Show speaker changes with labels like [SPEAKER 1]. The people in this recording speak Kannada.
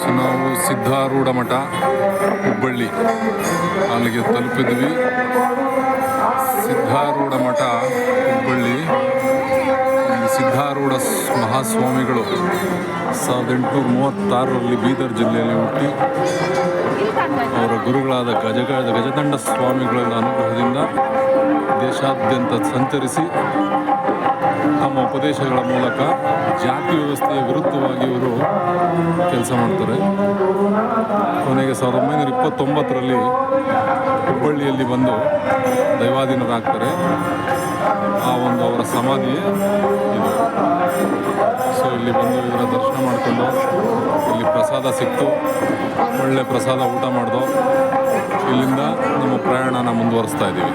[SPEAKER 1] ಸೊ ನಾವು ಸಿದ್ಧಾರೂಢ ಮಠ ಹುಬ್ಬಳ್ಳಿ ಅಲ್ಲಿಗೆ ತಲುಪಿದ್ವಿ. ಸಿದ್ಧಾರೂಢ ಮಠ ಹುಬ್ಬಳ್ಳಿ ಸಿದ್ಧಾರೂಢ ಮಹಾಸ್ವಾಮಿಗಳು ಸಾವಿರದ ಎಂಟುನೂರ ಮೂವತ್ತಾರರಲ್ಲಿ ಬೀದರ್ ಜಿಲ್ಲೆಯಲ್ಲಿ ಹುಟ್ಟಿ. ಅವರ ಗುರುಗಳಾದ ಗಜಗ, ಗಜದಂಡ ಸ್ವಾಮಿಗಳ ಅನುಗ್ರಹದಿಂದ ದೇಶಾದ್ಯಂತ ಸಂಚರಿಸಿ ಉಪದೇಶಗಳ ಮೂಲಕ ಜಾತಿ ವ್ಯವಸ್ಥೆಯ ವಿರುದ್ಧವಾಗಿ ಇವರು ಕೆಲಸ ಮಾಡ್ತಾರೆ. ಕೊನೆಗೆ ಸಾವಿರದ ಒಂಬೈನೂರ ಇಪ್ಪತ್ತೊಂಬತ್ತರಲ್ಲಿ ಹುಬ್ಬಳ್ಳಿಯಲ್ಲಿ ಬಂದು ದೈವಾಧೀನರಾಗ್ತಾರೆ. ಆ ಒಂದು ಅವರ ಸಮಾಧಿಯೇ ಇದು. ಸೊ ಇಲ್ಲಿ ಬಂದು ಇದರ ದರ್ಶನ ಮಾಡಿಕೊಂಡು ಇಲ್ಲಿ ಪ್ರಸಾದ ಸಿಕ್ತು. ಒಳ್ಳೆ ಪ್ರಸಾದ ಊಟ ಮಾಡಿದೋ. ಇಲ್ಲಿಂದ ನಮ್ಮ ಪ್ರಯಾಣನ ಮುಂದುವರಿಸ್ತಾ ಇದ್ದೀವಿ.